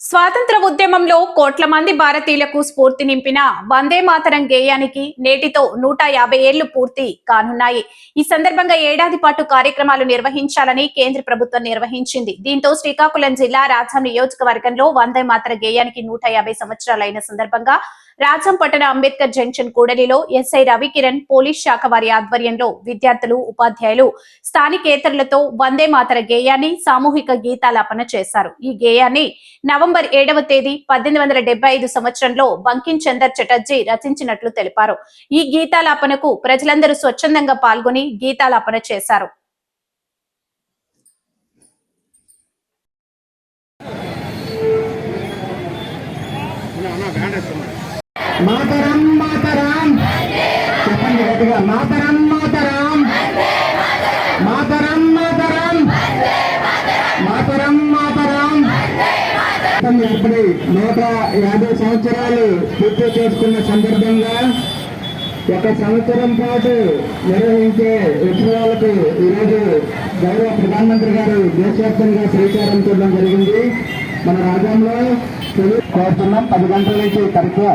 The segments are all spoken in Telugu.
స్వాతంత్ర ఉద్యమంలో కోట్ల మంది భారతీయులకు స్ఫూర్తి నింపిన వందే మాతరం గేయానికి నేటితో నూట యాభై ఏళ్ళు పూర్తి కానున్నాయి. ఈ సందర్భంగా ఏడాది పాటు కార్యక్రమాలు నిర్వహించాలని కేంద్ర ప్రభుత్వం నిర్వహించింది. దీంతో శ్రీకాకుళం జిల్లా రాజం నియోజకవర్గంలో వందే మాతర గేయానికి నూట యాభై సంవత్సరాలైన సందర్భంగా రాజంపట్టణ అంబేద్కర్ జంక్షన్ కూడలిలో ఎస్ఐ రవికిరణ్ పోలీస్ శాఖ వారి ఆధ్వర్యంలో విద్యార్థులు ఉపాధ్యాయులు స్థానికేతరులతో వందే మాతర గేయాన్ని సామూహిక గీతాలాపన చేశారు. ఈ గేయాన్ని నవంబర్ ఏడవ తేదీ పద్దెనిమిది వందల డెబ్బై ఐదు సంవత్సరంలో బంకిం చందర్ చటర్జీ రచించినట్లు తెలిపారు. ఈ గీతాలాపనకు ప్రజలందరూ స్వచ్ఛందంగా పాల్గొని గీతాలాపన చేశారు. మాతరం మాతరం చెప్పండి గట్టిగా మాతరం మాతరం. మాతరం మాతరం. మాతరం మాతరం. ఇప్పుడు నూట యాభై సంవత్సరాలు పూర్తి చేసుకున్న సందర్భంగా ఒక సంవత్సరం పాటు నిర్వహించే ఉత్సవాలకు ఈరోజు గౌరవ ప్రధానమంత్రి గారు దేశవ్యాప్తంగా శ్రీకారం చూడడం జరిగింది. మన రాజ్యంలో కోరుతున్నాం. పది గంటల నుంచి కరెక్ట్గా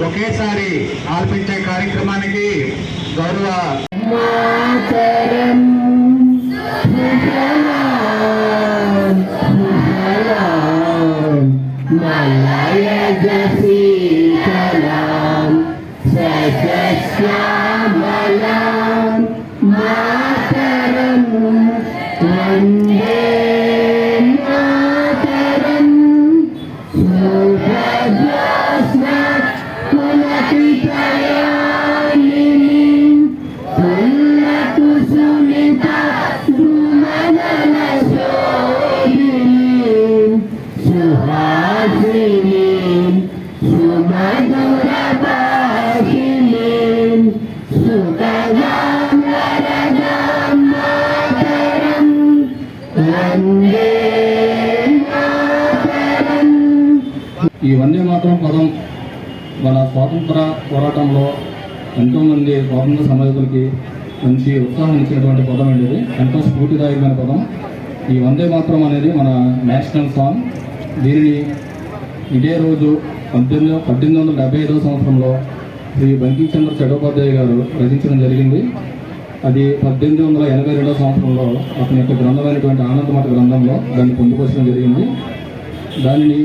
ఒకేసారి ఆల్పించే కార్యక్రమానికి గౌరవ వందే ఈ వందే మాత్రం పదం. మన స్వాతంత్ర పోరాటంలో ఎంతోమంది స్వాతంత్ర సమరకులకి మంచి ఉత్సాహం ఇచ్చినటువంటి పదం అండి ఎంతో స్ఫూర్తిదాయకమైన పదం. ఈ వందే మాత్రం అనేది మన నేషనల్ సాంగ్. దీనిని ఇదే రోజు పద్దెనిమిది పద్దెనిమిది వందల డెబ్బై ఐదవ సంవత్సరంలో శ్రీ బంకించంద్ర చటోపాధ్యాయ గారు రచించడం జరిగింది. అది పద్దెనిమిది వందల ఎనభై రెండవ సంవత్సరంలో అతని యొక్క గ్రంథమైనటువంటి ఆనందమఠ గ్రంథంలో దాన్ని పొందుపరచడం జరిగింది. దానిని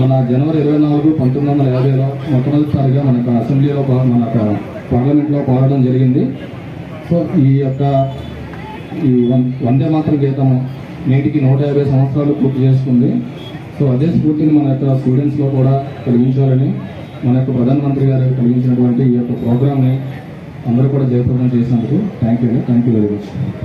మన జనవరి ఇరవై నాలుగు పంతొమ్మిది వందల యాభైలో మొట్టమొదటిసారిగా మన అసెంబ్లీలో మన యొక్క పార్లమెంట్లో పాడడం జరిగింది. సో ఈ యొక్క ఈ వందే మాత్రం గీతము నేటికి నూట యాభై సంవత్సరాలు పూర్తి చేసుకుంది. సో అదే స్ఫూర్తిని మన యొక్క స్టూడెంట్స్లో కూడా కలిగించాలని మన యొక్క ప్రధానమంత్రి గారు కలిగించినటువంటి ఈ యొక్క ప్రోగ్రామ్ని అందరూ కూడా జయప్రదం చేసినందుకు thank you thank you very much